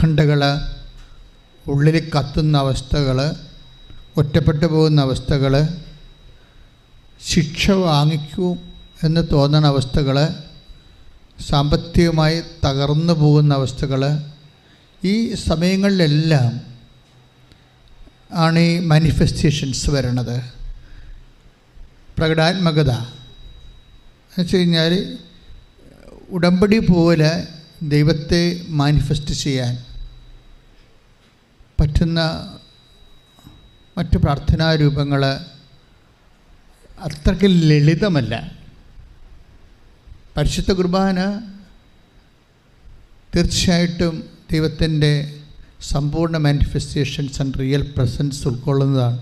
ഉത്കണ്ഠകൾ ഉള്ളിൽ കത്തുന്ന അവസ്ഥകൾ ഒറ്റപ്പെട്ടു പോകുന്ന അവസ്ഥകൾ ശിക്ഷ വാങ്ങിക്കൂ എന്ന് തോന്നുന്ന അവസ്ഥകൾ സാമ്പത്തികമായി തകർന്നു പോകുന്ന അവസ്ഥകൾ ഈ സമയങ്ങളിലെല്ലാം ആണ് ഈ മാനിഫെസ്റ്റേഷൻസ് വരണത്. പ്രകടാത്മകത. എന്ന് വെച്ച് കഴിഞ്ഞാൽ ഉടമ്പടി പോലെ ദൈവത്തെ മാനിഫെസ്റ്റ് ചെയ്യാൻ പറ്റുന്ന മറ്റ് പ്രാർത്ഥനാ രൂപങ്ങൾ അത്രയ്ക്ക് ലളിതമല്ല. പരിശുദ്ധ കുർബാന തീർച്ചയായിട്ടും ദൈവത്തിന്റെ സമ്പൂർണ മാനിഫെസ്റ്റേഷൻസ് ആൻഡ് റിയൽ പ്രസൻസ് ഉൾക്കൊള്ളുന്നതാണ്.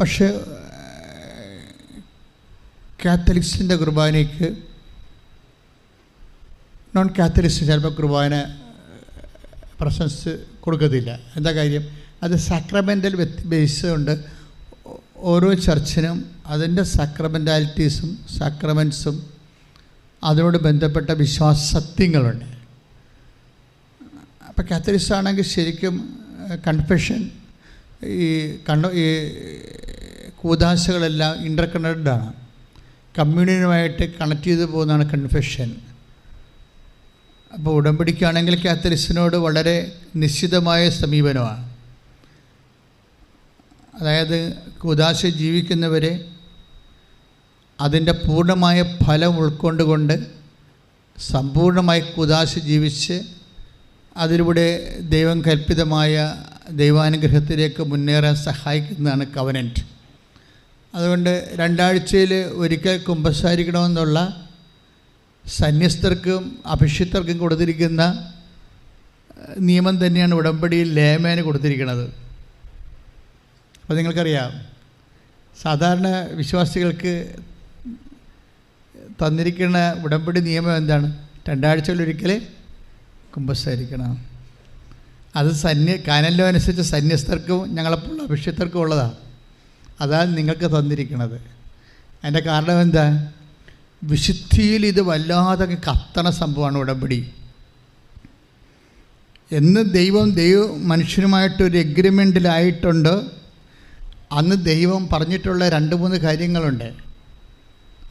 പക്ഷേ കാത്തലിക്സിന്റെ കുർബാനയ്ക്ക് നോൺ കാത്തലിസ്റ്റ് ചിലപ്പോൾ കുർബാന പ്രശംസ് കൊടുക്കത്തില്ല. എന്താ കാര്യം? അത് സാക്രമെന്റൽ ബേസ് ഉണ്ട്. ഓരോ ചർച്ചിനും അതിന്റെ സക്രമെന്റാലിറ്റീസും സാക്രമെൻസും അതിനോട് ബന്ധപ്പെട്ട വിശ്വാസ സത്യങ്ങളുണ്ട് അപ്പോൾ കാത്തലിസ്റ്റ് ആണെങ്കിൽ ശരിക്കും കൺഫെഷൻ ഈ കണ്ണ ഈ കൂതാശകളെല്ലാം ഇന്റർ കണക്റ്റഡാണ് കമ്മ്യൂണിയനുമായിട്ട് കണക്ട് ചെയ്ത് പോകുന്നതാണ് കൺഫെഷൻ അപ്പോൾ ഉടമ്പടിക്കാണെങ്കിൽ കാത്തലിസ്റ്റിനോട് വളരെ നിശ്ചിതമായ സമീപനമാണ്. അതായത് കുദാശ ജീവിക്കുന്നവരെ അതിന്റെ പൂർണമായ ഫലം ഉൾക്കൊണ്ടുകൊണ്ട് സമ്പൂർണമായി കുദാശ ജീവിച്ച് അതിലൂടെ ദൈവം കൽപ്പിതമായ ദൈവാനുഗ്രഹത്തിലേക്ക് മുന്നേറാൻ സഹായിക്കുന്നതാണ് കവനന്റ്. അതുകൊണ്ട് രണ്ടാഴ്ചയിൽ ഒരിക്കൽ കുമ്പസാരിക്കണമെന്നുള്ള സന്യസ്തർക്കും അഭിഷിക്തർക്കും കൊടുത്തിരിക്കുന്ന നിയമം തന്നെയാണ് ഉടമ്പടിയിൽ ലേമേന് കൊടുത്തിരിക്കുന്നത്. അപ്പോൾ നിങ്ങൾക്കറിയാം സാധാരണ വിശ്വാസികൾക്ക് തന്നിരിക്കുന്ന ഉടമ്പടി നിയമം എന്താണ്? രണ്ടാഴ്ചയിലൊരിക്കൽ കുമ്പസാരിക്കണം. അത് സന്യ കാനല്ലോ അനുസരിച്ച് സന്യസ്തർക്കും ഞങ്ങളെപ്പോഴുള്ള അഭിഷിക്തർക്കും ഉള്ളതാണ് അതാണ് നിങ്ങൾക്ക് തന്നിരിക്കുന്നത് അതിന്റെ കാരണം എന്താ? വിശുദ്ധിയിൽ ഇത് വല്ലാതെ കത്തണ സംഭവമാണ് ഉടമ്പടി. എന്ന് ദൈവം ദൈവ മനുഷ്യനുമായിട്ടൊരു എഗ്രിമെന്റിലായിട്ടുണ്ട് അന്ന് ദൈവം പറഞ്ഞിട്ടുള്ള രണ്ട് മൂന്ന് കാര്യങ്ങളുണ്ട്.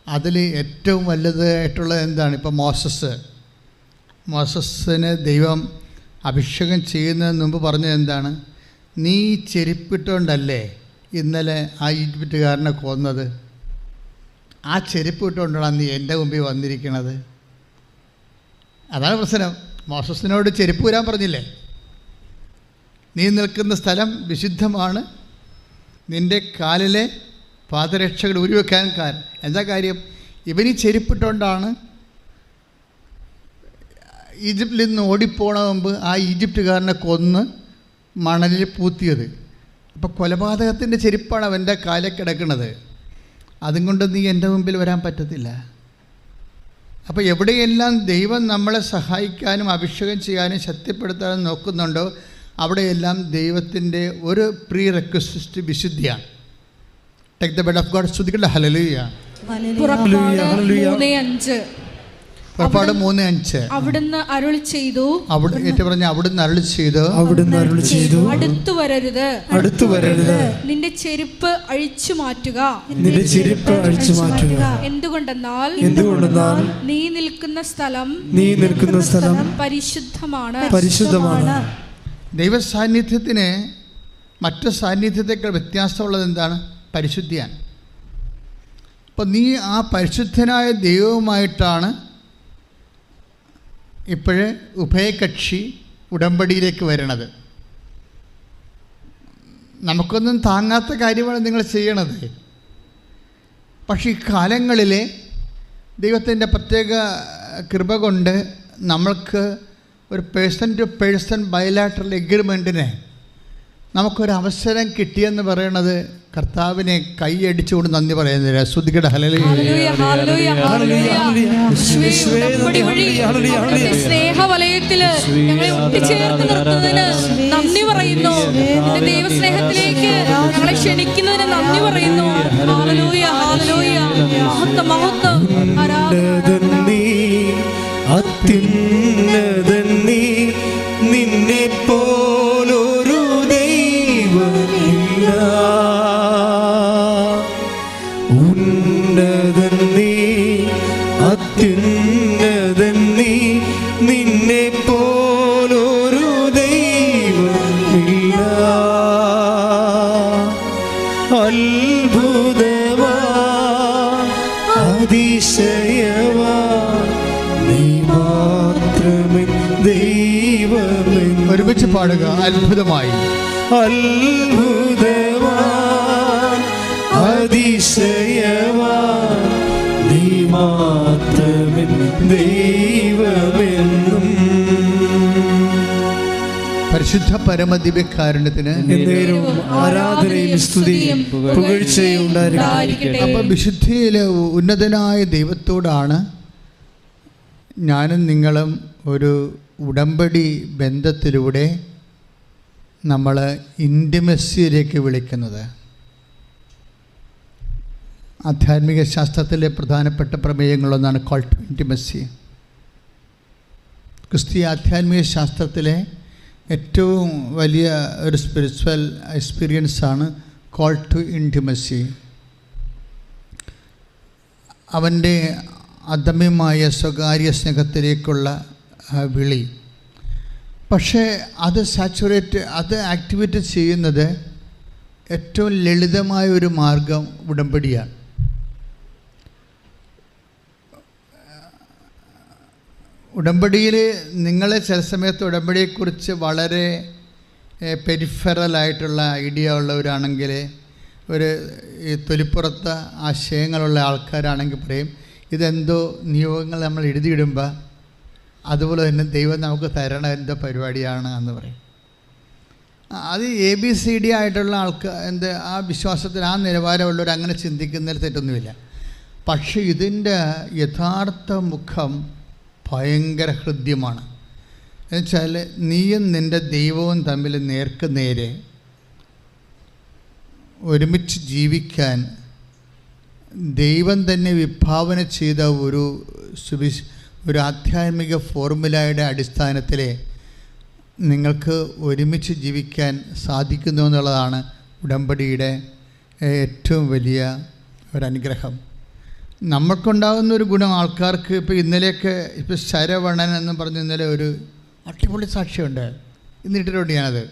അതിൽ ഏറ്റവും വലുതായിട്ടുള്ളത് എന്താണ്? ഇപ്പോൾ മോസസ്. മോസസ്സിന് ദൈവം അഭിഷേകം ചെയ്യുന്നതിന് മുമ്പ് പറഞ്ഞത് എന്താണ്? നീ ചെരുപ്പിട്ടുകൊണ്ടല്ലേ ഇന്നലെ ആ ഈജിപ്തുകാരനെ കൊന്നത്? ആ ചെരുപ്പ് ഇട്ടുകൊണ്ടാണ് നീ എന്റെ മുമ്പിൽ വന്നിരിക്കുന്നത് അതാണ് പ്രശ്നം. മോസസിനോട് ചെരുപ്പ് വരാൻ പറഞ്ഞില്ലേ? നീ നിൽക്കുന്ന സ്ഥലം വിശുദ്ധമാണ്. നിന്റെ കാലിലെ പാദരക്ഷകൾ ഉരുവെക്കാൻ കാരണം എന്താ കാര്യം? ഇവനി ചെരുപ്പിട്ടുകൊണ്ടാണ് ഈജിപ്തിൽ നിന്ന് ഓടിപ്പോണ മുമ്പ് ആ ഈജിപ്തുകാരനെ കൊന്ന് മണലിൽ പൂത്തിയത്. അപ്പോൾ കൊലപാതകത്തിന്റെ ചെരുപ്പാണ് അവന്റെ കാലിൽ കിടക്കുന്നത്. അതും കൊണ്ട് നീ എന്റെ മുമ്പിൽ വരാൻ പറ്റത്തില്ല. അപ്പോൾ എവിടെയെല്ലാം ദൈവം നമ്മളെ സഹായിക്കാനും അഭിഷേകം ചെയ്യാനും ശക്തിപ്പെടുത്താനും നോക്കുന്നുണ്ടോ അവിടെയെല്ലാം ദൈവത്തിന്റെ ഒരു pre request വിശുദ്ധിയാണ് take the bed of god ശ്രുതിക്കട്ടെ hallelujah പുറപ്പാട്. മൂന്ന് അഞ്ച്. അവിടുന്ന് അരുൾ ചെയ്തു. അവിടെ ഏറ്റവും പറഞ്ഞ അവിടുന്ന് അരുളി ചെയ്തു. അവിടുന്ന് അരുൾ ചെയ്തു. അടുത്തു വരരുത്. അടുത്തു വരരുത്. നിന്റെ ചെരുപ്പ് അഴിച്ചു മാറ്റുക. നിന്റെ ചെരുപ്പ് അഴിച്ചു മാറ്റുക. എന്തുകൊണ്ടെന്നാൽ എന്തുകൊണ്ടെന്നാൽ നീ നിൽക്കുന്ന സ്ഥലം നീ നിൽക്കുന്ന സ്ഥലം പരിശുദ്ധമാണ്. പരിശുദ്ധമാണ്. ദൈവ സാന്നിധ്യത്തിന് മറ്റ് സാന്നിധ്യത്തേക്കാൾ വ്യത്യാസമുള്ളത് എന്താണ്? പരിശുദ്ധിയാണ്. അപ്പം നീ ആ പരിശുദ്ധനായ ദൈവവുമായിട്ടാണ് ഇപ്പോഴ് ഉഭയകക്ഷി ഉടമ്പടിയിലേക്ക് വരണത്. നമുക്കൊന്നും താങ്ങാത്ത കാര്യമാണ് നിങ്ങൾ ചെയ്യണത്. പക്ഷേ കാലങ്ങളിൽ ദൈവത്തിന്റെ പ്രത്യേക കൃപ കൊണ്ട് നമ്മൾക്ക് ഒരു പേഴ്സൺ ടു പേഴ്സൺ ബയലാട്രൽ എഗ്രിമെന്റിന് നമുക്കൊരു അവസരം കിട്ടിയെന്ന് പറയണത് കർത്താവിനെ കൈയടിച്ചുകൊണ്ട് നന്ദി പറയുന്നില്ല ശ്രുതികട ഹലലി സ്നേഹവലയത്തിൽ ഞങ്ങളെ ഒട്ടിച്ചേർത്ത് നിർത്തുന്നതിന് നന്ദി പറയുന്നു ദൈവസ്നേഹത്തിലേക്ക് ഞങ്ങളെ ക്ഷണിക്കുന്നതിന് നന്ദി പറയുന്നു ഹാലലൂയ ഹാലലൂയ മഹത്വം മഹത്വം ആരാധന അതിശയമാ നീ മാത്രമേ ദൈവമെന്നും. പരിശുദ്ധ പരമദിവ്യകാരുണ്യത്തിന് ആരാധനയും സ്തുതിയും പുകഴ്ചയും അപ്പം വിശുദ്ധിയിൽ ഉന്നതനായ ദൈവത്തോടാണ് ഞാനും നിങ്ങളും ഒരു ഉടമ്പടി ബന്ധത്തിലൂടെ നമ്മൾ ഇന്റിമസിയിലേക്ക് വിളിക്കുന്നത്. ആധ്യാത്മിക ശാസ്ത്രത്തിലെ പ്രധാനപ്പെട്ട പ്രമേയങ്ങളൊന്നാണ് കോൾ ടു ഇന്റിമസി ക്രിസ്തീയ ആധ്യാത്മിക ശാസ്ത്രത്തിലെ ഏറ്റവും വലിയ ഒരു സ്പിരിച്വൽ എക്സ്പീരിയൻസാണ് കോൾ ടു ഇന്റിമസി അവന്റെ അദമ്യമായ സ്വകാര്യ സ്നേഹത്തിലേക്കുള്ള വിളി. പക്ഷേ അത് സാച്ചുറേറ്റ് അത് ആക്ടിവേറ്റ് ചെയ്യുന്നത് ഏറ്റവും ലളിതമായ ഒരു മാർഗം ഉടമ്പടിയാണ്. ഉടമ്പടിയിൽ നിങ്ങളെ ചില സമയത്ത് ഉടമ്പടിയെക്കുറിച്ച് വളരെ പെരിഫറലായിട്ടുള്ള ഐഡിയ ഉള്ളവരാണെങ്കിൽ ഒരു ഈ തൊലിപ്പുറത്ത് ആശയങ്ങളുള്ള ആൾക്കാരാണെങ്കിൽ പറയും ഇതെന്തോ നിയോഗങ്ങൾ നമ്മൾ എഴുതിയിടുമ്പോൾ അതുപോലെ തന്നെ ദൈവം നമുക്ക് തരണ എന്തോ പരിപാടിയാണ് എന്ന് പറയും. അത് എ ബി സി ഡി ആയിട്ടുള്ള ആൾക്കാർ എന്ത് ആ വിശ്വാസത്തിൽ ആ നിലവാരമുള്ളവർ അങ്ങനെ ചിന്തിക്കുന്നതിൽ തെറ്റൊന്നുമില്ല. പക്ഷേ ഇതിന്റെ യഥാർത്ഥ മുഖം ഭയങ്കര ഹൃദ്യമാണ്. എന്നുവെച്ചാൽ നീയും നിന്റെ ദൈവവും തമ്മിൽ നേർക്ക് നേരെ ഒരുമിച്ച് ജീവിക്കാൻ ദൈവം തന്നെ വിഭാവന ചെയ്ത ഒരു സുവിശ ഒരു ആധ്യാത്മിക ഫോർമുലയുടെ അടിസ്ഥാനത്തിൽ നിങ്ങൾക്ക് ഒരുമിച്ച് ജീവിക്കാൻ സാധിക്കുന്നു എന്നുള്ളതാണ് ഉടമ്പടിയുടെ ഏറ്റവും വലിയ ഒരനുഗ്രഹം. നമ്മൾക്കുണ്ടാകുന്ന ഒരു ഗുണം ആൾക്കാർക്ക് ഇപ്പോൾ ഇന്നലെയൊക്കെ ഇപ്പോൾ ശരവണൻ എന്ന് പറഞ്ഞ് ഇന്നലെ ഒരു അടിപൊളി സാക്ഷ്യമുണ്ട് ഇന്നിട്ടിട്ടുണ്ട് ഞാനത്.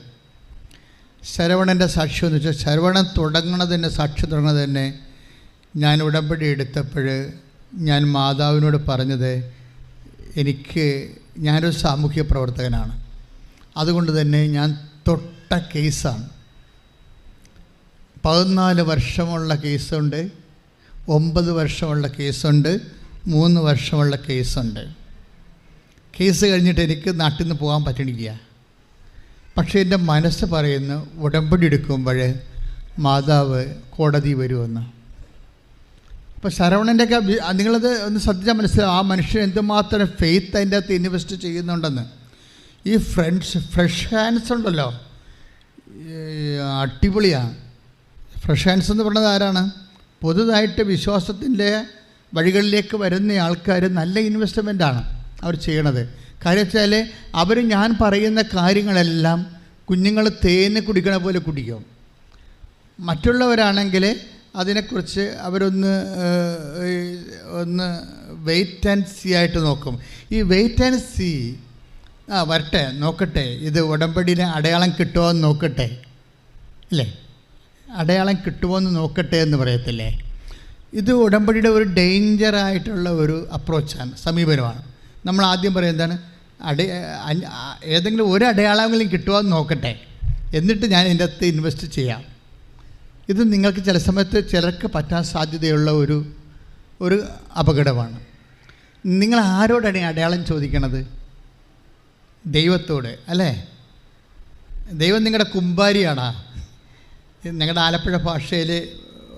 ശരവണന്റെ സാക്ഷ്യം എന്ന് വെച്ചാൽ ശരവണൻ തുടങ്ങണത് തന്നെ സാക്ഷ്യം തുടങ്ങുന്നത് തന്നെ ഞാൻ ഉടമ്പടി എടുത്തപ്പോൾ ഞാൻ മാതാവിനോട് പറഞ്ഞത് എനിക്ക് ഞാനൊരു സാമൂഹ്യ പ്രവർത്തകനാണ്. അതുകൊണ്ട് തന്നെ ഞാൻ തൊട്ട കേസാണ്. പതിനാല് വർഷമുള്ള കേസുണ്ട്. ഒമ്പത് വർഷമുള്ള കേസുണ്ട് മൂന്ന് വർഷമുള്ള കേസുണ്ട്. കേസ് കഴിഞ്ഞിട്ട് എനിക്ക് നാട്ടിൽ നിന്ന് പോകാൻ പറ്റണില്ല. പക്ഷേ എന്റെ മനസ്സ് പറയുന്നു ഉടമ്പടി എടുക്കുമ്പോൾ മാതാവ് കോടതി വരുമെന്ന്. അപ്പോൾ ശരവണന്റെയൊക്കെ നിങ്ങളത് ഒന്ന് ശ്രദ്ധിച്ചാൽ മനസ്സിലാവും ആ മനുഷ്യൻ എന്തുമാത്രം ഫെയ്ത്ത് അതിന്റെ അകത്ത് ഇൻവെസ്റ്റ് ചെയ്യുന്നുണ്ടെന്ന്. ഈ ഫ്രണ്ട്സ് ഫ്രഷ് ഹാൻഡ്സ് ഉണ്ടല്ലോ. അടിപൊളിയാണ് ഫ്രഷ് ഹാൻഡ്സ് എന്ന് പറഞ്ഞത് ആരാണ്? പുതുതായിട്ട് വിശ്വാസത്തിന്റെ വഴികളിലേക്ക് വരുന്ന ആൾക്കാർ നല്ല ഇൻവെസ്റ്റ്മെന്റാണ് അവർ ചെയ്യണത്. കാര്യം വെച്ചാൽ അവർ ഞാൻ പറയുന്ന കാര്യങ്ങളെല്ലാം കുഞ്ഞുങ്ങൾ തേന് കുടിക്കണ പോലെ കുടിക്കും. മറ്റുള്ളവരാണെങ്കിൽ അതിനെക്കുറിച്ച് അവരൊന്ന് ഒന്ന് വെയിറ്റ് ആൻഡ് സി ആയിട്ട് നോക്കും. ഈ വെയിറ്റ് ആൻഡ് സി ആ വരട്ടെ നോക്കട്ടെ. ഇത് ഉടമ്പടിന് അടയാളം കിട്ടുമോ എന്ന് നോക്കട്ടെ. അല്ലേ? അടയാളം കിട്ടുമോ എന്ന് നോക്കട്ടെ എന്ന് പറയത്തില്ലേ? ഇത് ഉടമ്പടിയുടെ ഒരു ഡേഞ്ചറായിട്ടുള്ള ഒരു അപ്രോച്ചാണ് സമീപനമാണ്. നമ്മൾ ആദ്യം പറയും എന്താണ്? അട ഏതെങ്കിലും ഒരു അടയാളമെങ്കിലും കിട്ടുമോ എന്ന് നോക്കട്ടെ. എന്നിട്ട് ഞാൻ ഇതിന്റെ അകത്ത് ഇൻവെസ്റ്റ് ചെയ്യാം. ഇത് നിങ്ങൾക്ക് ചില സമയത്ത് ചിലർക്ക് പറ്റാൻ സാധ്യതയുള്ള ഒരു ഒരു അപകടമാണ്. നിങ്ങൾ ആരോടാണ് ഈ അടയാളം ചോദിക്കണത്? ദൈവത്തോട് അല്ലേ? ദൈവം നിങ്ങളുടെ കുമ്പാരിയാണാ? ഞങ്ങളുടെ ആലപ്പുഴ ഭാഷയിൽ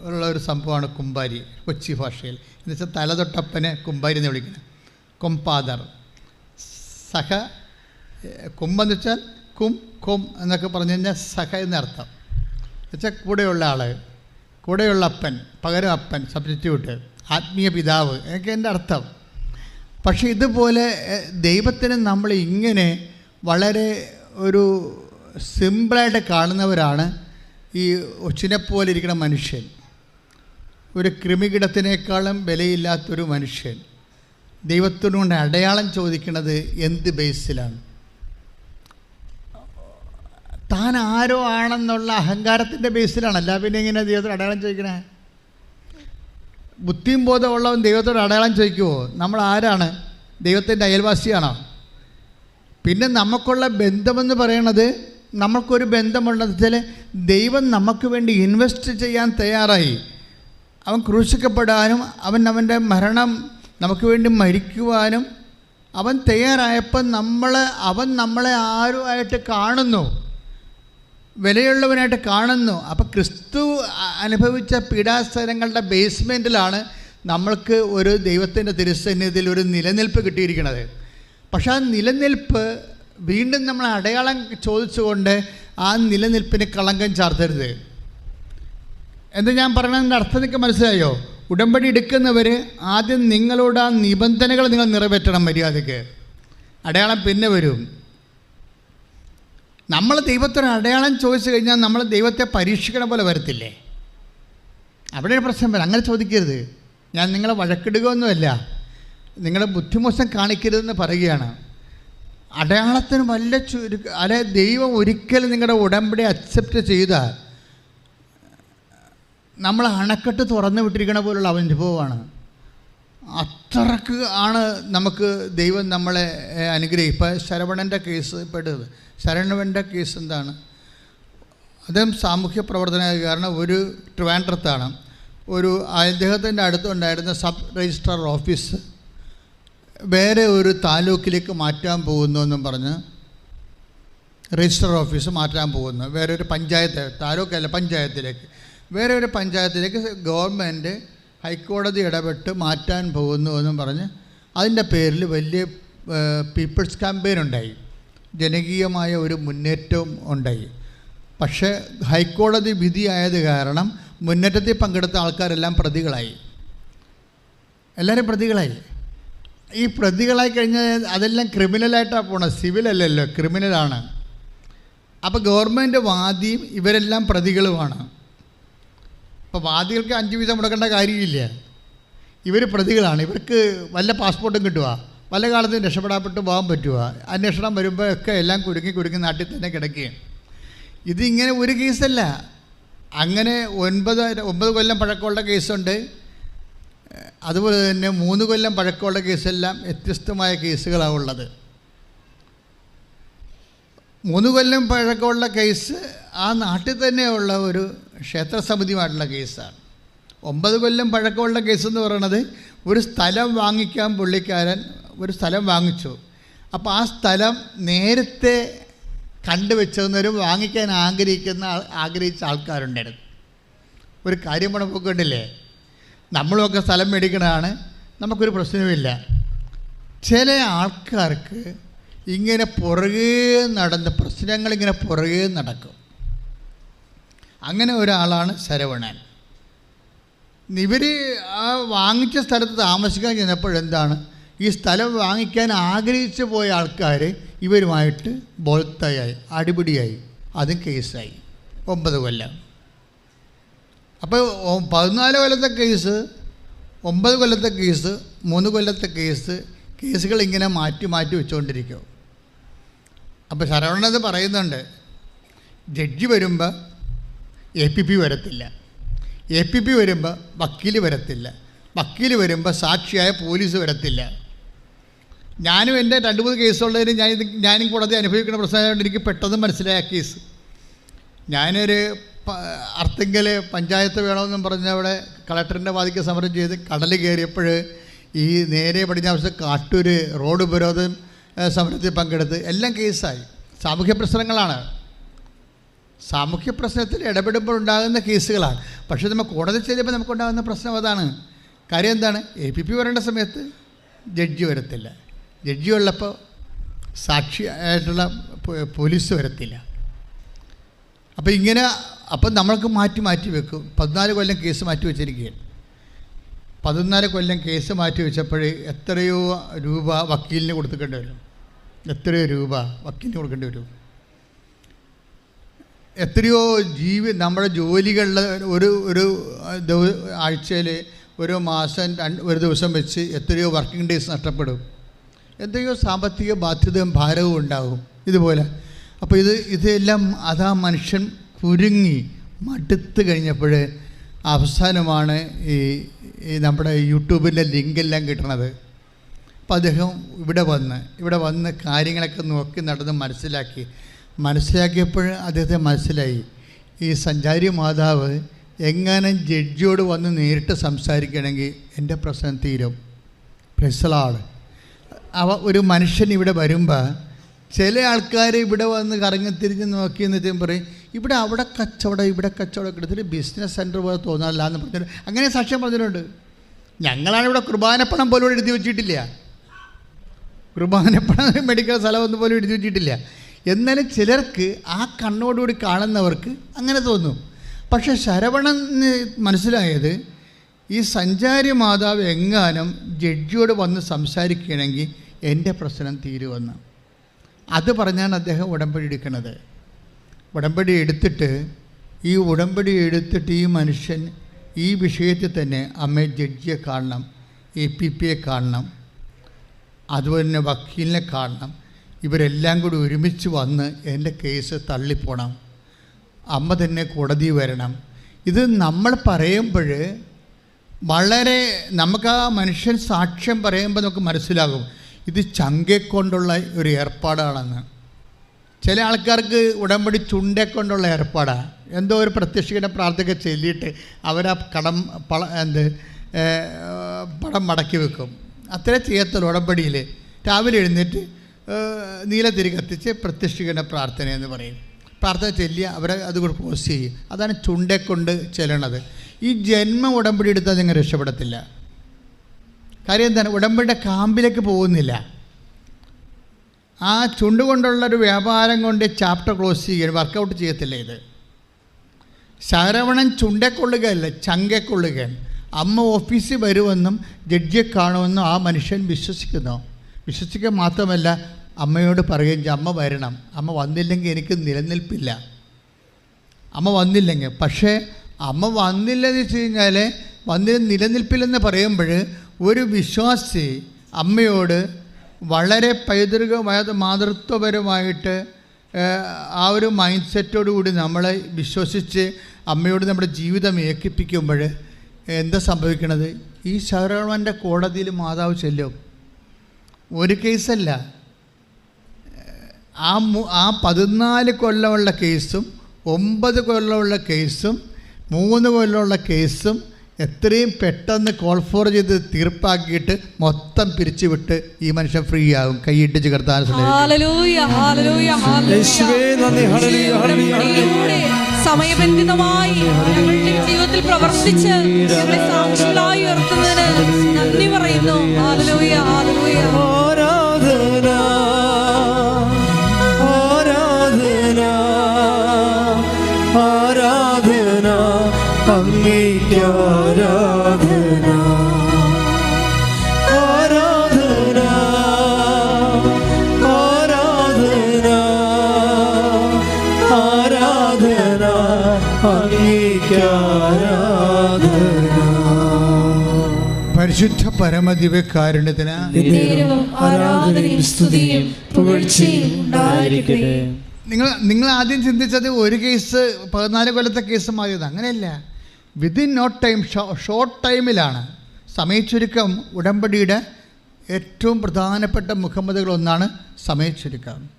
ഉള്ള ഒരു സംഭവമാണ് കുമ്പാരി കൊച്ചി ഭാഷയിൽ. എന്ന് വെച്ചാൽ തലതൊട്ടപ്പനെ കുമ്പാരി എന്ന് വിളിക്കുന്നത്. കൊമ്പാദർ. സഹ കുമ്പെന്ന് വെച്ചാൽ കും കും എന്നൊക്കെ പറഞ്ഞു കഴിഞ്ഞാൽ സഹ എന്നർത്ഥം. വെച്ചാൽ കൂടെയുള്ള ആൾ കൂടെയുള്ള അപ്പൻ പകരം അപ്പൻ സബ്സ്റ്റിറ്റ്യൂട്ട് ആത്മീയ പിതാവ് എന്നൊക്കെ എന്റെ അർത്ഥം. പക്ഷേ ഇതുപോലെ ദൈവത്തിന് നമ്മൾ ഇങ്ങനെ വളരെ ഒരു സിമ്പിളായിട്ട് കാണുന്നവരാണ് ഈ ഒച്ചിനെ പോലെ ഇരിക്കുന്ന മനുഷ്യൻ ഒരു കൃമികിടത്തിനേക്കാളും വിലയില്ലാത്തൊരു മനുഷ്യൻ ദൈവത്തിനോട് അടയാളം ചോദിക്കുന്നത് എന്ത് ബേസിലാണ്? താൻ ആരോ ആണെന്നുള്ള അഹങ്കാരത്തിന്റെ ബേസിലാണ്. അല്ല പിന്നെ ഇങ്ങനെ ദൈവത്തോട് അടയാളം ചോദിക്കണേ? ബുദ്ധിയും ബോധമുള്ളവൻ ദൈവത്തോട് അടയാളം ചോദിക്കുമോ നമ്മൾ ആരാണ്? ദൈവത്തിന്റെ അയൽവാസിയാണോ? പിന്നെ നമുക്കുള്ള ബന്ധമെന്ന് പറയണത് നമുക്കൊരു ബന്ധമുള്ളതിൽ ദൈവം നമുക്ക് വേണ്ടി ഇൻവെസ്റ്റ് ചെയ്യാൻ തയ്യാറായി. അവൻ ക്രൂശിക്കപ്പെടാനും അവൻ അവന്റെ മരണം നമുക്ക് വേണ്ടി മരിക്കുവാനും അവൻ തയ്യാറായപ്പോൾ നമ്മൾ അവൻ നമ്മളെ ആരുമായിട്ട് കാണുന്നു? വിലയുള്ളവനായിട്ട് കാണുന്നു. അപ്പോൾ ക്രിസ്തു അനുഭവിച്ച പീഡാസ്ഥലങ്ങളുടെ ബേസ്മെന്റിലാണ് നമ്മൾക്ക് ഒരു ദൈവത്തിന്റെ തിരുസന്നിധിയിൽ ഒരു നിലനിൽപ്പ് കിട്ടിയിരിക്കുന്നത്. പക്ഷേ ആ നിലനിൽപ്പ് വീണ്ടും നമ്മൾ അടയാളം ചോദിച്ചുകൊണ്ട് ആ നിലനിൽപ്പിന് കളങ്കം ചാർത്തരുത്. എന്ന് ഞാൻ പറഞ്ഞതിന്റെ അർത്ഥം നിങ്ങൾക്ക് മനസ്സിലായോ? ഉടമ്പടി എടുക്കുന്നവർ ആദ്യം നിങ്ങളോട് ആ നിബന്ധനകൾ നിങ്ങൾ നിറവേറ്റണം മര്യാദയ്ക്ക്. അടയാളം പിന്നെ വരും. നമ്മൾ ദൈവത്തിന് അടയാളം ചോദിച്ചു കഴിഞ്ഞാൽ നമ്മൾ ദൈവത്തെ പരീക്ഷിക്കണ പോലെ വരത്തില്ലേ? അവിടെ ഒരു പ്രശ്നം വരും. അങ്ങനെ ചോദിക്കരുത്. ഞാൻ നിങ്ങളെ വഴക്കിടുകയൊന്നുമല്ല. നിങ്ങളെ ബുദ്ധിമോശം കാണിക്കരുതെന്ന് പറയുകയാണ്. അടയാളത്തിന് വല്ല ചുരുക്ക അല്ലെ ദൈവം ഒരിക്കലും നിങ്ങളുടെ ഉടമ്പടി അക്സെപ്റ്റ് ചെയ്താൽ നമ്മൾ അണക്കെട്ട് തുറന്നു വിട്ടിരിക്കണ പോലുള്ള അനുഭവമാണ്. അത്രയ്ക്ക് ആണ് നമുക്ക് ദൈവം നമ്മളെ അനുഗ്രഹം ഇപ്പം ശരവണന്റെ കേസ് പെട്ടത് ശരവണന്റെ കേസ് എന്താണ്? അദ്ദേഹം സാമൂഹ്യ പ്രവർത്തനകാരന് ഒരു ട്രിവാൻഡ്രത്താണ്. ഒരു അദ്ദേഹത്തിന്റെ അടുത്തുണ്ടായിരുന്ന സബ് രജിസ്ട്രാർ ഓഫീസ് വേറെ ഒരു താലൂക്കിലേക്ക് മാറ്റാൻ പോകുന്നു എന്നും പറഞ്ഞ് രജിസ്റ്റർ ഓഫീസ് മാറ്റാൻ പോകുന്നു. വേറെ ഒരു പഞ്ചായത്ത് താലൂക്കല്ല പഞ്ചായത്തിലേക്ക്. വേറെ ഒരു പഞ്ചായത്തിലേക്ക് ഗവൺമെന്റ് ഹൈക്കോടതി ഇടപെട്ട് മാറ്റാൻ പോകുന്നു എന്നും പറഞ്ഞ് അതിന്റെ പേരിൽ വലിയ പീപ്പിൾസ് ക്യാമ്പയിൻ ഉണ്ടായി. ജനകീയമായ ഒരു മുന്നേറ്റവും ഉണ്ടായി. പക്ഷേ ഹൈക്കോടതി വിധിയായത് കാരണം മുന്നേറ്റത്തിൽ പങ്കെടുത്ത ആൾക്കാരെല്ലാം പ്രതികളായി. എല്ലാവരും പ്രതികളായി. ഈ പ്രതികളായി കഴിഞ്ഞാൽ അതെല്ലാം ക്രിമിനലായിട്ടാണ് പോണത്. സിവിലല്ലല്ലോ ക്രിമിനലാണ്. അപ്പോൾ ഗവൺമെന്റ് വാദിയും ഇവരെല്ലാം പ്രതികളുമാണ്. അപ്പോൾ വാദികൾക്ക് അഞ്ച് വീതം മുടക്കേണ്ട കാര്യമില്ല. ഇവർ പ്രതികളാണ്. ഇവർക്ക് വല്ല പാസ്പോർട്ടും കിട്ടുക പല കാലത്തും രക്ഷപ്പെടാപ്പെട്ട് പോകാൻ പറ്റുക അന്വേഷണം വരുമ്പോൾ ഒക്കെ എല്ലാം കുരുങ്ങി കുരുങ്ങി നാട്ടിൽ തന്നെ കിടക്കുകയാണ്. ഇതിങ്ങനെ ഒരു കേസല്ല. അങ്ങനെ ഒൻപത് ഒമ്പത് കൊല്ലം പഴക്കമുള്ള കേസുണ്ട്. അതുപോലെ തന്നെ മൂന്ന് കൊല്ലം പഴക്കമുള്ള കേസെല്ലാം വ്യത്യസ്തമായ കേസുകളാണ് ഉള്ളത്. മൂന്ന് കൊല്ലം പഴക്കമുള്ള കേസ് ആ നാട്ടിൽ തന്നെയുള്ള ഒരു ക്ഷേത്ര സമിതിയുമായിട്ടുള്ള കേസാണ്. ഒമ്പത് കൊല്ലം പഴക്കമുള്ള കേസ് എന്ന് പറയുന്നത് ഒരു സ്ഥലം വാങ്ങിക്കാൻ പുള്ളിക്കാരൻ ഒരു സ്ഥലം വാങ്ങിച്ചു. അപ്പോൾ ആ സ്ഥലം നേരത്തെ കണ്ടുവെച്ചവരും വാങ്ങിക്കാൻ ആഗ്രഹിക്കുന്ന ആഗ്രഹിച്ച ആൾക്കാരുണ്ടായിരുന്നു. ഒരു കാര്യം പണപ്പൊക്കെ ഉണ്ടല്ലേ നമ്മളൊക്കെ സ്ഥലം മേടിക്കണതാണ്. നമുക്കൊരു പ്രശ്നവുമില്ല. ചില ആൾക്കാർക്ക് ഇങ്ങനെ പുറകെ നടന്ന് പ്രശ്നങ്ങളിങ്ങനെ പുറകെ നടക്കും. അങ്ങനെ ഒരാളാണ് ശരവണൻ. ഇവർ ആ വാങ്ങിച്ച സ്ഥലത്ത് താമസിക്കാൻ ചെന്നപ്പോഴെന്താണ് ഈ സ്ഥലം വാങ്ങിക്കാൻ ആഗ്രഹിച്ചു പോയ ആൾക്കാർ ഇവരുമായിട്ട് ബോൾത്തയായി അടിപിടിയായി. അതും കേസായി. ഒമ്പത് കൊല്ലം. അപ്പോൾ പതിനാല് കൊല്ലത്തെ കേസ് ഒമ്പത് കൊല്ലത്തെ കേസ് മൂന്ന് കൊല്ലത്തെ കേസ് കേസുകൾ ഇങ്ങനെ മാറ്റി മാറ്റി വെച്ചുകൊണ്ടിരിക്കും അപ്പോൾ ശരവണത് പറയുന്നുണ്ട് ജഡ്ജി വരുമ്പോൾ എ പി പി വരത്തില്ല. എ പി പി വരുമ്പോൾ വക്കീൽ വരത്തില്ല. വക്കീൽ വരുമ്പോൾ സാക്ഷിയായ പോലീസ് വരത്തില്ല. ഞാനും എന്റെ രണ്ട് മൂന്ന് കേസുള്ളതിന് ഞാൻ ഞാനും കൂടാതെ അനുഭവിക്കുന്ന പ്രശ്നമായതുകൊണ്ട് എനിക്ക് പെട്ടെന്ന് മനസ്സിലായ കേസ്. ഞാനൊരു അർത്തിങ്കൽ പഞ്ചായത്ത് വേണമെന്നും പറഞ്ഞ് അവിടെ കളക്ടറിന്റെ വാദിക്ക് സമരം ചെയ്ത് കടൽ കയറിയപ്പോൾ ഈ നേരെ പടിഞ്ഞാവശ്യം കാട്ടൂര് റോഡ് ഉപരോധം സമരത്തിൽ പങ്കെടുത്ത് എല്ലാം കേസായി. സാമൂഹ്യ പ്രശ്നങ്ങളാണ്. സാമൂഹ്യ പ്രശ്നത്തിൽ ഇടപെടുമ്പോൾ ഉണ്ടാകുന്ന കേസുകളാണ്. പക്ഷേ നമ്മൾ കോടതി ചെയ്തപ്പോൾ നമുക്കുണ്ടാകുന്ന പ്രശ്നം അതാണ്. കാര്യം എന്താണ്? എ പി പി വരേണ്ട സമയത്ത് ജഡ്ജി വരത്തില്ല. ജഡ്ജി ഉള്ളപ്പോൾ സാക്ഷി ആയിട്ടുള്ള പോലീസ് വരത്തില്ല. അപ്പോൾ ഇങ്ങനെ അപ്പം നമ്മൾക്ക് മാറ്റി മാറ്റി വെക്കും. പതിനാല് കൊല്ലം കേസ് മാറ്റി വെച്ചിരിക്കുകയാണ്. പതിനാല് കൊല്ലം കേസ് മാറ്റി വെച്ചപ്പോൾ എത്രയോ രൂപ വക്കീലിന് കൊടുത്തിക്കേണ്ടി വരും. എത്രയോ രൂപ വക്കീലിന് കൊടുക്കേണ്ടി വരും. എത്രയോ ജീവി നമ്മുടെ ജോലികളിൽ ഒരു ഒരു ആഴ്ചയിൽ ഒരു മാസം രണ്ട് ഒരു ദിവസം വെച്ച് എത്രയോ വർക്കിംഗ് ഡേയ്സ് നഷ്ടപ്പെടും. എത്രയോ സാമ്പത്തിക ബാധ്യതയും ഭാരവും ഉണ്ടാകും ഇതുപോലെ. അപ്പോൾ ഇത് ഇതെല്ലാം അതാ മനുഷ്യൻ കുരുങ്ങി മടുത്ത് കഴിഞ്ഞപ്പോൾ അവസാനമാണ് ഈ നമ്മുടെ യൂട്യൂബിന്റെ ലിങ്കെല്ലാം കിട്ടണത്. അപ്പോൾ അദ്ദേഹം ഇവിടെ വന്ന് ഇവിടെ വന്ന് കാര്യങ്ങളൊക്കെ നോക്കി നടന്ന് മനസ്സിലാക്കി. മനസ്സിലാക്കിയപ്പോൾ അദ്ദേഹത്തെ മനസ്സിലായി. ഈ സഞ്ചാരി മാതാവ് എങ്ങനെ ജഡ്ജിയോട് വന്ന് നേരിട്ട് സംസാരിക്കണമെങ്കിൽ എന്റെ പ്രശ്നം തീരും. പ്രസലാണ് അവ ഒരു മനുഷ്യൻ ഇവിടെ വരുമ്പോൾ ചില ആൾക്കാർ ഇവിടെ വന്ന് കറങ്ങി തിരിഞ്ഞ് നോക്കി എന്നിട്ട് പറയും ഇവിടെ അവിടെ കച്ചവടം ഇവിടെ കച്ചവടം എടുത്തിട്ട് ബിസിനസ് സെന്റർ പോലെ തോന്നാറില്ല എന്ന് പറഞ്ഞിട്ട് അങ്ങനെ സാക്ഷ്യം പറഞ്ഞിട്ടുണ്ട്. ഞങ്ങളാണ് ഇവിടെ കുർബാനപ്പണം പോലും എഴുതി വെച്ചിട്ടില്ല. കുർബാനപ്പണം മെഡിക്കൽ സ്ഥലമൊന്നും പോലും എഴുതി വെച്ചിട്ടില്ല. എന്നാലും ചിലർക്ക് ആ കണ്ണോടുകൂടി കാണുന്നവർക്ക് അങ്ങനെ തോന്നും. പക്ഷേ ശരവണൻ മനസ്സിലായത് ഈ സഞ്ചാരി മാതാവ് എങ്ങാനും ജഡ്ജിയോട് വന്ന് സംസാരിക്കുകയാണെങ്കിൽ എന്റെ പ്രശ്നം തീരുമെന്ന് അത് പറഞ്ഞാണ് അദ്ദേഹം ഉടമ്പടി എടുക്കുന്നത്. ഉടമ്പടി എടുത്തിട്ട് ഈ ഉടമ്പടി എടുത്തിട്ട് ഈ മനുഷ്യൻ ഈ വിഷയത്തിൽ തന്നെ അമ്മ ജഡ്ജിയെ കാണണം എ പി പിയെ കാണണം അതുപോലെ തന്നെ വക്കീലിനെ കാണണം. ഇവരെല്ലാം കൂടി ഒരുമിച്ച് വന്ന് എന്റെ കേസ് തള്ളിപ്പോണം. അമ്മ തന്നെ കോടതി വരണം. ഇത് നമ്മൾ പറയുമ്പോൾ വളരെ നമുക്ക് ആ മനുഷ്യൻ സാക്ഷ്യം പറയുമ്പോൾ നമുക്ക് മനസ്സിലാകും. ഇത് ചങ്കെ കൊണ്ടുള്ള ഒരു ഏർപ്പാടാണെന്ന്. ചില ആൾക്കാർക്ക് ഉടമ്പടി ചുണ്ടെ കൊണ്ടുള്ള ഏർപ്പാടാണ് എന്തോ ഒരു പ്രത്യക്ഷിക്കുന്ന പ്രാർത്ഥന ചൊല്ലിയിട്ട് അവരാ കടം പള എന്ത് പടം മടക്കി വെക്കും. അത്രേ ചെയ്യത്തുള്ളൂ ഉടമ്പടിയിൽ രാവിലെ എഴുന്നേറ്റ് നീലതിരി കത്തിച്ച് പ്രത്യക്ഷിക്കുന്ന പ്രാർത്ഥന എന്ന് പറയും. പ്രാർത്ഥന ചൊല്ലിയ അവരെ അതുകൂടെ പോസ്റ്റ് ചെയ്യും. അതാണ് ചുണ്ടക്കൊണ്ട് ചെല്ലണത്. ഈ ജന്മ ഉടമ്പടി എടുത്താൽ നിങ്ങൾ രക്ഷപ്പെടത്തില്ല. കാര്യം എന്താണ്? ഉടമ്പടിയുടെ കാമ്പിലേക്ക് പോകുന്നില്ല. ആ ചുണ്ടുകൊണ്ടുള്ളൊരു വ്യാപാരം കൊണ്ട് ചാപ്റ്റർ ക്ലോസ് ചെയ്യുക വർക്കൗട്ട് ചെയ്യത്തില്ല ഇത്? ശരവണൻ ചുണ്ടക്കൊള്ളുകയല്ല ചങ്കക്കൊള്ളുകയാണ്. അമ്മ ഓഫീസിൽ വരുമെന്നും ജഡ്ജിയെ കാണുമെന്നും ആ മനുഷ്യൻ വിശ്വസിക്കുന്നു. വിശ്വസിക്കുക മാത്രമല്ല അമ്മയോട് പറയുകയും അമ്മ വരണം. അമ്മ വന്നില്ലെങ്കിൽ എനിക്ക് നിലനിൽപ്പില്ല. അമ്മ വന്നില്ലെങ്കിൽ. പക്ഷേ അമ്മ വന്നില്ലെന്ന് വെച്ച് കഴിഞ്ഞാൽ വന്നില്ല നിലനിൽപ്പില്ലെന്ന് പറയുമ്പോൾ ഒരു വിശ്വാസി അമ്മയോട് വളരെ പൈതൃകമായ മാതൃത്വപരമായിട്ട് ആ ഒരു മൈൻഡ് സെറ്റോടു കൂടി നമ്മളെ വിശ്വസിച്ച് അമ്മയോട് നമ്മുടെ ജീവിതം ഏൽപ്പിക്കുമ്പോൾ എന്താ സംഭവിക്കണത്? ഈ ശരവണന്റെ കോടതിയിൽ മാതാവ് ചെല്ലും. ഒരു കേസല്ല. ആ മു- ആ പതിനാല് കൊല്ലമുള്ള കേസും ഒമ്പത് കൊല്ലമുള്ള കേസും മൂന്ന് കൊല്ലമുള്ള കേസും എത്രയും പെട്ടെന്ന് കോൾ ഫോർ ചെയ്ത് തീർപ്പാക്കിയിട്ട് മൊത്തം പിരിച്ചുവിട്ട് ഈ മനുഷ്യൻ ഫ്രീ ആകും കൈയിട്ട് ചികർത്താൻ ഹല്ലേലൂയ, ഹല്ലേലൂയ, ഹല്ലേലൂയ. യേശുവേ നന്ദി, ഹല്ലേലൂയ, ഹല്ലേലൂയ, സമയബന്ധിതമായി ഞങ്ങളുടെ ജീവിതത്തിൽ പ്രവർത്തിച്ച് ഞങ്ങളെ സാക്ഷികളായി ഉയർത്തുന്നതിന് നന്ദി പറയുന്നു ഹല്ലേലൂയ, ഹല്ലേലൂയ. ആരാധന ആരാധന ആരാധന അങ്ങേക്ക് ആരാധന ആരാധന ആരാധന ആരാധന അങ്ങേക്ക് ആരാധന. പരിശുദ്ധ പരമദിവ്യകാരുണ്യത്തിന് നേരവും ആരാധനയും സ്തുതിയും പുകഴ്ചയും ഉണ്ടായിരിക്കട്ടെ. നിങ്ങൾ നിങ്ങൾ ആദ്യം ചിന്തിച്ചത് ഒരു കേസ് പതിനാല് കൊല്ലത്തെ കേസ് മാറിയത് അങ്ങനെയല്ല. വിതിൻ നോ ടൈം ഷോർട്ട് ടൈമിലാണ് സമയച്ചുരുക്കം ഉടമ്പടിയുടെ ഏറ്റവും പ്രധാനപ്പെട്ട മുഖമ്മതുകളൊന്നാണ് സമയച്ചുരുക്കം.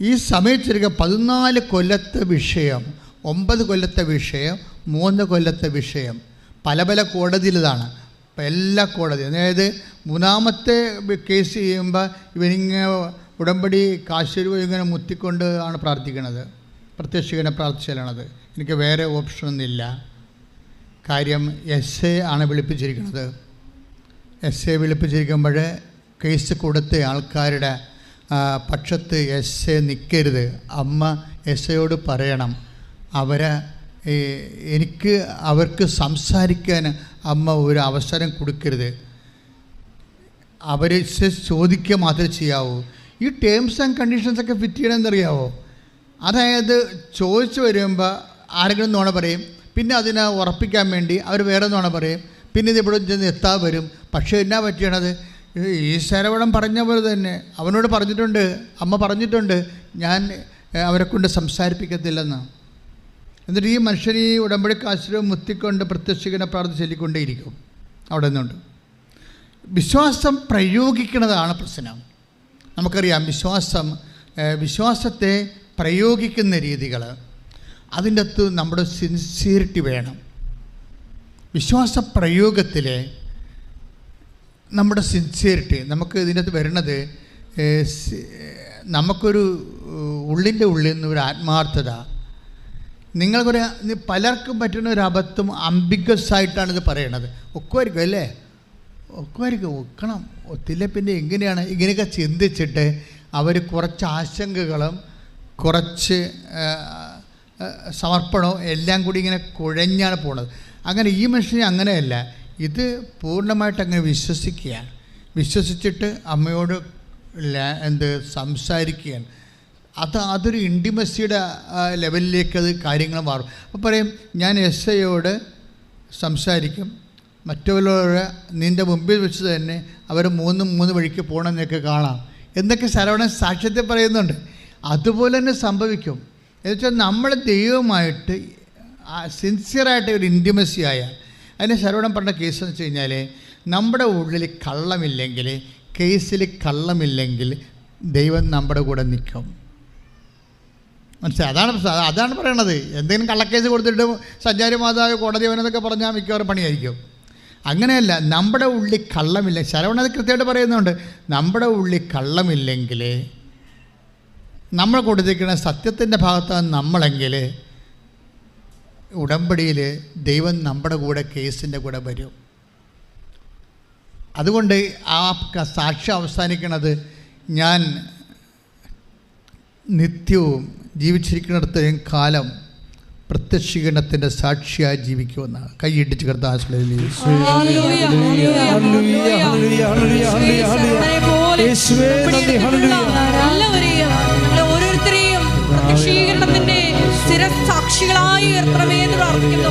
ഈ സമയച്ചുരുക്കം പതിനാല് കൊല്ലത്തെ വിഷയം ഒമ്പത് കൊല്ലത്തെ വിഷയം മൂന്ന് കൊല്ലത്തെ വിഷയം പല പല കോടതിയിലതാണ് എല്ലാ കോടതി അതായത് മൂന്നാമത്തെ കേസ് ചെയ്യുമ്പോൾ ഇവനിങ്ങനെ ഉടമ്പടി കാശുരൂപ ഇങ്ങനെ മുത്തിക്കൊണ്ട് ആണ് പ്രാർത്ഥിക്കുന്നത് പ്രത്യക്ഷിക്കനെ പ്രാർത്ഥിച്ചാലാണത്. എനിക്ക് വേറെ ഓപ്ഷനൊന്നുമില്ല കാര്യം എസ് എ ആണ് വിളിപ്പിച്ചിരിക്കുന്നത്. എസ് എ വിളിപ്പിച്ചിരിക്കുമ്പോൾ കേസ് കൊടുത്ത ആൾക്കാരുടെ പക്ഷത്ത് എസ് എ നിൽക്കരുത് അമ്മ എസ് എയോട് പറയണം. അവരെ എനിക്ക് അവർക്ക് സംസാരിക്കാൻ അമ്മ ഒരു അവസരം കൊടുക്കരുത്. അവർ ചോദിക്കുക മാത്രമേ ചെയ്യാവൂ. ഈ ടേംസ് ആൻഡ് കണ്ടീഷൻസൊക്കെ ഫിറ്റ് ചെയ്യണമെന്നറിയാവോ? അതായത് ചോദിച്ചു വരുമ്പോൾ ആരെങ്കിലും നോണ പറയും പിന്നെ അതിനെ ഉറപ്പിക്കാൻ വേണ്ടി അവർ വേറെ നുണ പറയും പിന്നെ ഇത് ഇവിടെ ചെന്ന് എത്താൻ വരും. പക്ഷേ എന്നാ പറ്റണത് ഈ ശരവണം പറഞ്ഞ പോലെ തന്നെ. അവനോട് പറഞ്ഞിട്ടുണ്ട്. അമ്മ പറഞ്ഞിട്ടുണ്ട്. ഞാൻ അവരെ കൊണ്ട് സംസാരിപ്പിക്കത്തില്ലെന്ന്. എന്നിട്ട് ഈ മനുഷ്യൻ ഈ ഉടമ്പടി കാശ്രവും മുത്തിക്കൊണ്ട് പ്രത്യക്ഷിക്കുന്ന പ്രാർത്ഥന ചൊല്ലിക്കൊണ്ടേയിരിക്കും. അവിടെ നിന്നുണ്ട്. വിശ്വാസം പ്രയോഗിക്കുന്നതാണ് പ്രശ്നം. നമുക്കറിയാം വിശ്വാസം വിശ്വാസത്തെ പ്രയോഗിക്കുന്ന രീതികൾ അതിന്റെ അകത്ത് നമ്മുടെ സിൻസിയറിറ്റി വേണം. വിശ്വാസ പ്രയോഗത്തിൽ നമ്മുടെ സിൻസിയറിറ്റി നമുക്ക് ഇതിന്റെ അകത്ത് വരുന്നത് നമുക്കൊരു ഉള്ളിന്റെ ഉള്ളിൽ നിന്ന് ഒരു ആത്മാർത്ഥത നിങ്ങൾക്കൊരു പലർക്കും പറ്റുന്ന ഒരു അബദ്ധം അംബിഗസ് ആയിട്ടാണ് ഇത് പറയണത്. ഒക്കുമായിരിക്കും അല്ലേ? ഒക്കുമായിരിക്കും ഒക്കണം. ഒത്തില്ല പിന്നെ എങ്ങനെയാണ്? ഇങ്ങനെയൊക്കെ ചിന്തിച്ചിട്ട് അവർ കുറച്ച് ആശങ്കകളും കുറച്ച് സമർപ്പണവും എല്ലാം കൂടി ഇങ്ങനെ കുഴഞ്ഞാണ് പോണത്. അങ്ങനെ ഈ മനുഷ്യന് അങ്ങനെയല്ല. ഇത് പൂർണമായിട്ട് അങ്ങനെ വിശ്വസിക്കുകയാണ്. വിശ്വസിച്ചിട്ട് അമ്മയോട് എന്ത് സംസാരിക്കുകയാണ്. അത് അതൊരു ഇന്റിമസിയുടെ ലെവലിലേക്ക് അത് കാര്യങ്ങൾ മാറും. അപ്പോൾ പറയും ഞാൻ എസ് ഐയോട് സംസാരിക്കും. മറ്റുള്ളവരെ നിന്റെ മുമ്പിൽ വെച്ച് തന്നെ അവർ മൂന്ന് മൂന്ന് വഴിക്ക് പോകണമെന്നൊക്കെ കാണാം. എന്നൊക്കെ ശരവണൻ സാക്ഷ്യത്തെ പറയുന്നുണ്ട്. അതുപോലെ തന്നെ സംഭവിക്കും. എന്നുവെച്ചാൽ നമ്മൾ ദൈവമായിട്ട് സിൻസിയറായിട്ട് ഒരു ഇന്റിമസി ആയ അതിന് ശരവണം പറഞ്ഞ കേസ് എന്ന് വെച്ച് കഴിഞ്ഞാൽ നമ്മുടെ ഉള്ളിൽ കള്ളമില്ലെങ്കിൽ കേസിൽ കള്ളമില്ലെങ്കിൽ ദൈവം നമ്മുടെ കൂടെ നിൽക്കും. മനസ്സിലായി? അതാണ് അതാണ് പറയണത്. എന്തെങ്കിലും കള്ളക്കേസ് കൊടുത്തിട്ട് സഞ്ചാരി മാതാവ് കോടതി അവനെന്നൊക്കെ പറഞ്ഞാൽ മിക്കവാറും പണിയായിരിക്കും. അങ്ങനെയല്ല നമ്മുടെ ഉള്ളിൽ കള്ളമില്ല. ശരവണത് കൃത്യമായിട്ട് പറയുന്നുണ്ട്. നമ്മുടെ ഉള്ളിൽ കള്ളമില്ലെങ്കിൽ നമ്മൾ കൊടുത്തിരിക്കുന്ന സത്യത്തിന്റെ ഭാഗത്താണ് നമ്മളെങ്കിൽ ഉടമ്പടിയിൽ ദൈവം നമ്മുടെ കൂടെ കേസിന്റെ കൂടെ വരും. അതുകൊണ്ട് ആ സാക്ഷി അവസാനിക്കുന്നത് ഞാൻ നിത്യവും ജീവിച്ചിരിക്കുന്നിടത്തോളം കാലം പ്രത്യക്ഷീകരണത്തിന്റെ സാക്ഷിയായി ജീവിക്കുമെന്ന് കൈയിടിച്ച് കർത്താശ്രയിലേക്ക് ഓരോരുത്തരെയും പ്രത്യക്ഷീകരണത്തിന്റെ സ്ഥിര സാക്ഷികളായി ഉയർത്തണമേ എന്ന് പ്രാർത്ഥിക്കുന്നു.